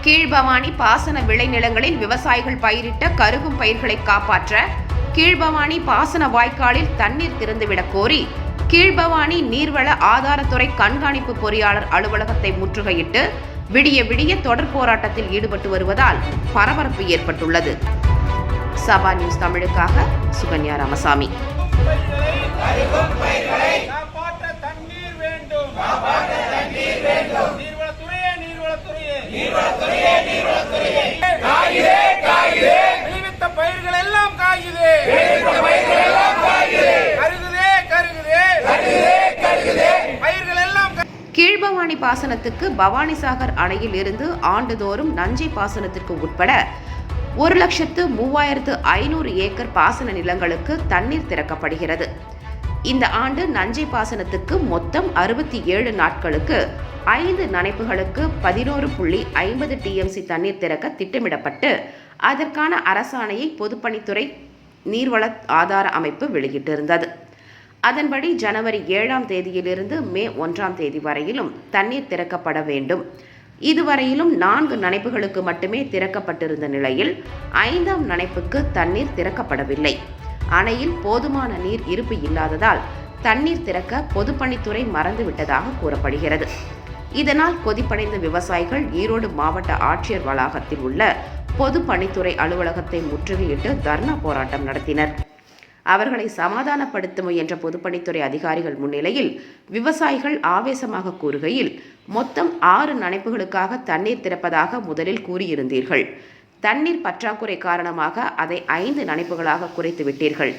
கீழ்பவானி பாசன விளைநிலங்களில் விவசாயிகள் பயிரிட்ட கருகும் பயிர்களை காப்பாற்ற கீழ்பவானி பாசன வாய்க்காலில் தண்ணீர் திறந்துவிடக் கோரி கீழ்பவானி நீர்வள ஆதாரத்துறை கண்காணிப்பு பொறியாளர் அலுவலகத்தை முற்றுகையிட்டு விடிய விடிய தொடர் போராட்டத்தில் ஈடுபட்டு வருவதால் பரபரப்பு ஏற்பட்டுள்ளது. சபா நியூஸ் தமிழுக்காக சுகன்யா ராமசாமி காப்பாற்ற தண்ணீர் வேண்டும் காப்பாற்ற தண்ணீர் வேண்டும் நீர்வளத்துறையே நீர்வளத்துறையே நீர்வளத்துறையே நீர்வளத்துறையே காயுதே காயுதே விளைவித்த பயிர்கள் எல்லாம் காயுதே. விளைவித்த பயிர்கள் எல்லாம் காயுதே. கருகுதே கருகுதே. கருகுதே கருகுதே. பயிர்கள் எல்லாம் கரு- கீழ்பவானி பாசனத்துக்கு பவானிசாகர் அணையில் இருந்து ஆண்டுதோறும் நஞ்சை பாசனத்திற்கு உட்பட ஒரு லட்சத்து மூவாயிரத்து ஐநூறு ஏக்கர் பாசன நிலங்களுக்கு தண்ணீர் திறக்கப்படுகிறது. இந்த ஆண்டு நஞ்சை பாசனத்துக்கு மொத்தம் அறுபத்தி ஏழு நாட்களுக்கு ஐந்து நனைப்புகளுக்கு பதினோரு புள்ளி ஐம்பது டிஎம்சி தண்ணீர் திறக்க திட்டமிடப்பட்டு அதற்கான அரசாணையை பொதுப்பணித்துறை நீர்வள ஆதார அமைப்பு வெளியிட்டிருந்தது. அதன்படி ஜனவரி ஏழாம் தேதியிலிருந்து மே ஒன்றாம் தேதி வரையிலும் தண்ணீர் திறக்கப்பட வேண்டும். இதுவரையிலும் நான்கு நனைப்புகளுக்கு மட்டுமே திறக்கப்பட்டிருந்த நிலையில் ஐந்தாம் நனைப்புக்கு தண்ணீர் திறக்கப்படவில்லை. அணையில் போதுமான நீர் இருப்பு இல்லாததால் தண்ணீர் திறக்க பொதுப்பணித்துறை மறந்துவிட்டதாக கூறப்படுகிறது. இதனால் கொதிப்படைந்த விவசாயிகள் ஈரோடு மாவட்ட ஆட்சியர் வளாகத்தில் உள்ள பொதுப்பணித்துறை அலுவலகத்தை முற்றுகையிட்டு தர்ணா போராட்டம் நடத்தினர். அவர்களை சமாதானப்படுத்த முயன்ற பொதுப்பணித்துறை அதிகாரிகள் முன்னிலையில் விவசாயிகள் ஆவேசமாக கூறுகையில் மொத்தம் ஆறு நனைப்புகளுக்காக தண்ணீர் திறப்பதாக முதலில் கூறியிருந்தீர்கள். தண்ணீர் பற்றாக்குறை காரணமாக அதை ஐந்து நனைப்புகளாக குறைத்து விட்டீர்கள்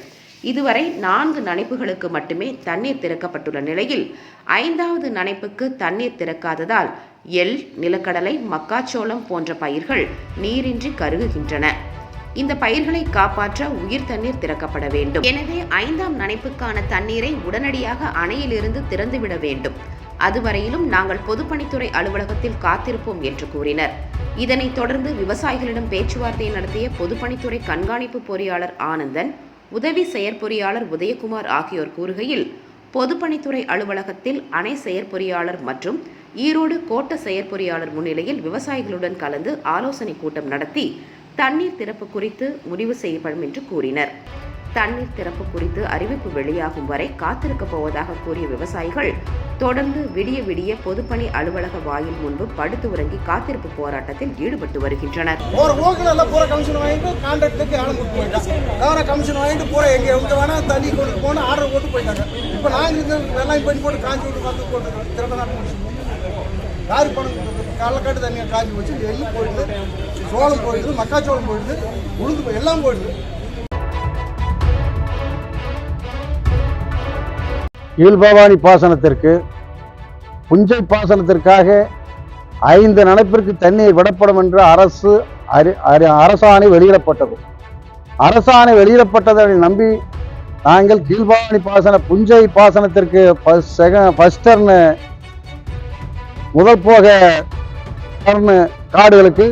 இதுவரை நான்கு நனைப்புகளுக்கு மட்டுமே தண்ணீர் திறக்கப்பட்டுள்ள நிலையில் ஐந்தாவது நனைப்புக்கு தண்ணீர் திறக்காததால் எள் நிலக்கடலை மக்காச்சோளம் போன்ற பயிர்கள் நீரின்றி கருகுகின்றன. இந்த பயிர்களை காப்பாற்ற உயிர் தண்ணீர் திறக்கப்பட வேண்டும். எனவே ஐந்தாம் நனைப்புக்கான தண்ணீரை உடனடியாக அணையிலிருந்து திறந்துவிட வேண்டும். அதுவரையிலும் நாங்கள் பொதுப்பணித்துறை அலுவலகத்தில் காத்திருப்போம் என்று கூறினர். இதனைத் தொடர்ந்து விவசாயிகளிடம் பேச்சுவார்த்தை நடத்திய பொதுப்பணித்துறை கண்காணிப்பு பொறியாளர் ஆனந்தன் உதவி செயற்பொறியாளர் உதயகுமார் ஆகியோர் கூறுகையில் பொதுப்பணித்துறை அலுவலகத்தில் அணை செயற்பொறியாளர் மற்றும் ஈரோடு கோட்ட செயற்பொறியாளர் முன்னிலையில் விவசாயிகளுடன் கலந்து ஆலோசனை கூட்டம் நடத்தி தண்ணீர் திறப்பு குறித்து முடிவு செய்யப்படும் என்று கூறினர். தண்ணீர் திறப்பு குறித்து அறிவிப்பு வெளியாகும் வரை காத்திருக்கப் போவதாக கூறிய விவசாயிகள் தொடர்ந்து விடிய விடிய பொதுப்பணி அலுவலக வாயில் முன்பு படுத்து உறங்கி காத்திருப்பு போராட்டத்தில் ஈடுபட்டு வருகின்றனர். ஒரு போக்குல எல்லாம் பூரா கமிஷன் வாங்கிட்டு கான்ட்ராக்டுக்கு ஆளை கொடுத்து போயிட்டாங்க வேற கமிஷன் வாங்கிட்டு பூரா எங்க எங்க வேணா தண்ணி கொண்டு போன ஆர்டர் போட்டு போயிட்டாங்க. இப்போ நாங்க இங்க வெள்ளாயம் பண்ணி போட்டு காஞ்சி விட்டு வந்து போட்டு திறந்த நாட்டு முடிச்சு யாரு பணம் கடலக்காட்டு தண்ணியை காஞ்சி வச்சு எள்ளு போயிடுது சோளம் போயிடுது மக்காச்சோளம் போயிடுது உளுந்து போய் எல்லாம் போயிடுது. கீழ்பவானி பாசனத்திற்கு புஞ்சை பாசனத்திற்காக ஐந்து நனைப்பிற்கு தண்ணீர் விடப்படும் என்று அரசு அறி- அரசாணை வெளியிடப்பட்டது. அரசாணை வெளியிடப்பட்டதை நம்பி நாங்கள் கீழ்பவானி பாசன புஞ்சை பாசனத்திற்கு ஃபஸ்டர்னு முதல் போக காடுகளுக்கு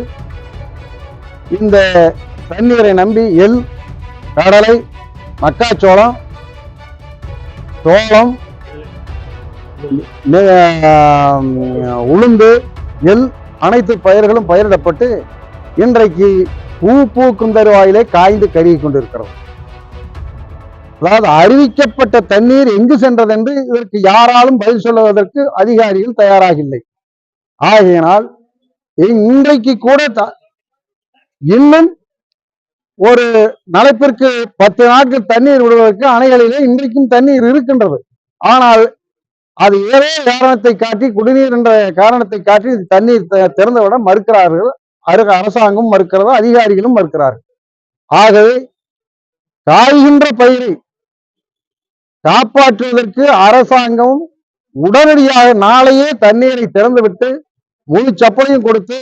இந்த தண்ணீரை நம்பி எல் கடலை மக்காச்சோளம் சோளம் உளுந்து எல் அனைத்து பயிர்களும் பயிரிடப்பட்டு இன்றைக்கு பூ பூக்கும் தருவாயிலே காய்ந்து கருகி கொண்டிருக்கிறது. அதாவது அறிவிக்கப்பட்ட தண்ணீர் எங்கு சென்றது என்று இதற்கு யாராலும் பதில் சொல்லுவதற்கு அதிகாரிகள் தயாராக இல்லை ஆகையினால் இன்றைக்கு கூட த- இன்னும் ஒரு நடப்பிற்கு பத்து நாட்கள் தண்ணீர் விடுவதற்கு அணைகளிலே இன்றைக்கும் தண்ணீர் இருக்கின்றது. ஆனால் அது ஏதோ காரணத்தை காட்டி குடிநீர் என்ற காரணத்தை காட்டி தண்ணீர் த- திறந்துவிட மறுக்கிறார்கள். அருக அரசாங்கம் மறுக்கிறது அதிகாரிகளும் மறுக்கிறார்கள். ஆகவே காய்கின்ற பயிரை காப்பாற்றுவதற்கு அரசாங்கம் உடனடியாக நாளையே தண்ணீரை திறந்துவிட்டு முழு சப்பலையும் கொடுத்து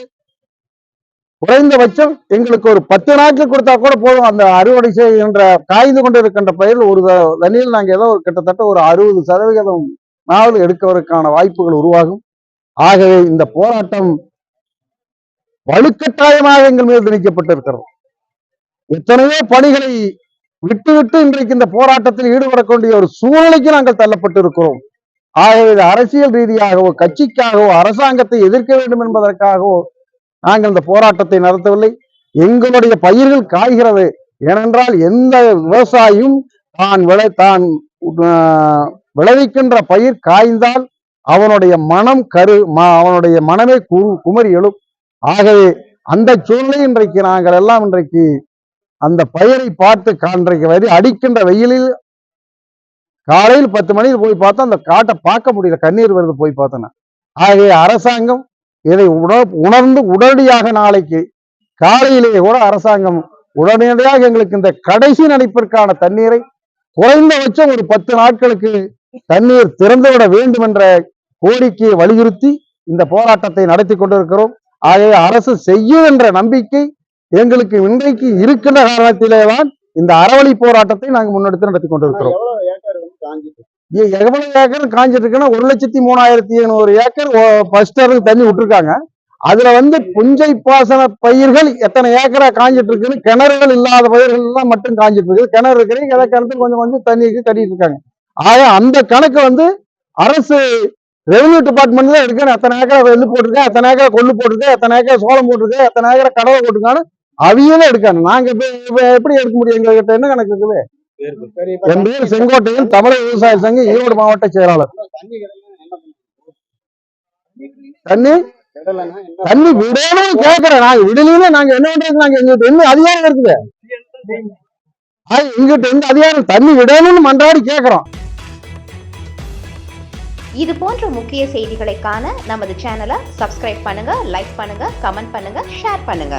குறைந்தபட்சம் எங்களுக்கு ஒரு பத்து நாட்கள் கொடுத்தா கூட போதும். அந்த அறுவடை செய்கின்ற காய்ந்து கொண்டிருக்கின்ற பயிரில் ஒரு தண்ணியில் நாங்கள் ஏதோ ஒரு கிட்டத்தட்ட ஒரு அறுபது சதவிகிதம் நாவல் எடுக்கவதற்கான வாய்ப்புகள் உருவாகும். ஆகவே இந்த போராட்டம் வலுக்கட்டாயமாக எங்கள் மீது திணிக்கப்பட்டிருக்கிறது. எத்தனையோ பணிகளை விட்டுவிட்டு இன்றைக்கு இந்த போராட்டத்தில் ஈடுபடக்கூடிய ஒரு சூழ்நிலைக்கு நாங்கள் தள்ளப்பட்டிருக்கிறோம். ஆகவே இது அரசியல் ரீதியாகவோ கட்சிக்காகவோ அரசாங்கத்தை எதிர்க்க வேண்டும் என்பதற்காகவோ நாங்கள் இந்த போராட்டத்தை நடத்தவில்லை. எங்களுடைய பயிர்கள் காய்கிறது. ஏனென்றால் எந்த விவசாயியும் தான் விளை தான் விளைவிக்கின்ற பயிர் காய்ந்தால் அவனுடைய மனம் கரு அவனுடைய மனமே கு குமரி எழும். ஆகவே அந்த சூழ்நிலை இன்றைக்கு நாங்கள் எல்லாம் இன்றைக்கு அந்த பயிரை பார்த்து கா- இன்றைக்கு வரி அடிக்கின்ற வெயிலில் காலையில் பத்து மணிக்கு போய் பார்த்தா அந்த காட்டை பார்க்க முடியல. கண்ணீர் வருது போய் பார்த்தோன்னா ஆகவே அரசாங்கம் இதை உட உணர்ந்து உடனடியாக நாளைக்கு காலையிலேயே கூட அரசாங்கம் உடனடியாக எங்களுக்கு இந்த கடைசி நடிப்பிற்கான தண்ணீரை குறைந்தபட்சம் ஒரு பத்து நாட்களுக்கு தண்ணீர் திறந்துவிட வேண்டும் என்ற கோரிக்கையை வலியுறுத்தி இந்த போராட்டத்தை நடத்தி கொண்டிருக்கிறோம். ஆகவே அரசு செய்யும் என்ற நம்பிக்கை எங்களுக்கு இன்றைக்கு இருக்கின்ற காரணத்திலே தான் இந்த அறவழி போராட்டத்தை நாங்கள் முன்னெடுத்து நடத்தி கொண்டிருக்கிறோம். எவ்வளவு ஏக்கர் காஞ்சிட்டு இருக்குன்னா ஒரு லட்சத்தி மூணாயிரத்தி எழுநூறு ஏக்கர் ஃபர்ஸ்ட் தண்ணி விட்டுருக்காங்க. அதுல வந்து புஞ்சை பாசன பயிர்கள் எத்தனை ஏக்கரா காஞ்சிட்டு இருக்குன்னு கிணறுகள் இல்லாத பயிர்கள் எல்லாம் மட்டும் காஞ்சிட்டு இருக்குது கிணறு இருக்கிறீங்க எதை கிணத்துக்கு கொஞ்சம் கொஞ்சம் தண்ணிக்கு கட்டிட்டு இருக்காங்க ஆக அந்த கணக்கு வந்து அரசு ரெவன்யூ டிபார்ட்மெண்ட் தான் எடுக்கணும் எத்தனை ஏக்கரா வெள்ளு போட்டிருக்கேன் எத்தனை ஏக்கரா கொள்ளு போட்டிருக்கேன் எத்தனை ஏக்கரா சோளம் போட்டிருக்கேன் எத்தனை ஏக்கரா கடலை போட்டிருக்கான்னு அவையும் எடுக்கணும் நாங்க எப்படி எடுக்க முடியும்? எங்ககிட்ட என்ன கணக்கு இருக்குது? என் பேர் செங்கோட்டையன் தமிழக விவசாய சங்கம் ஈரோடு மாவட்ட செயலாளர். தண்ணி தண்ணி? விடணும் கேக்குறேன் நாங்க விடலையே நாங்க என்ன பண்றது? நாங்க எங்கிட்ட என்ன அதிகாரம் இருக்குது. ஆ, எங்கிட்ட எந்த அதிகாரம் தண்ணி விடணும்னு மன்றாடி கேக்குறோம் இது போன்ற முக்கிய செய்திகளை காண நமது சேனலை சப்ஸ்கிரைப் பண்ணுங்க லைக் பண்ணுங்க கமெண்ட் பண்ணுங்க ஷேர் பண்ணுங்க.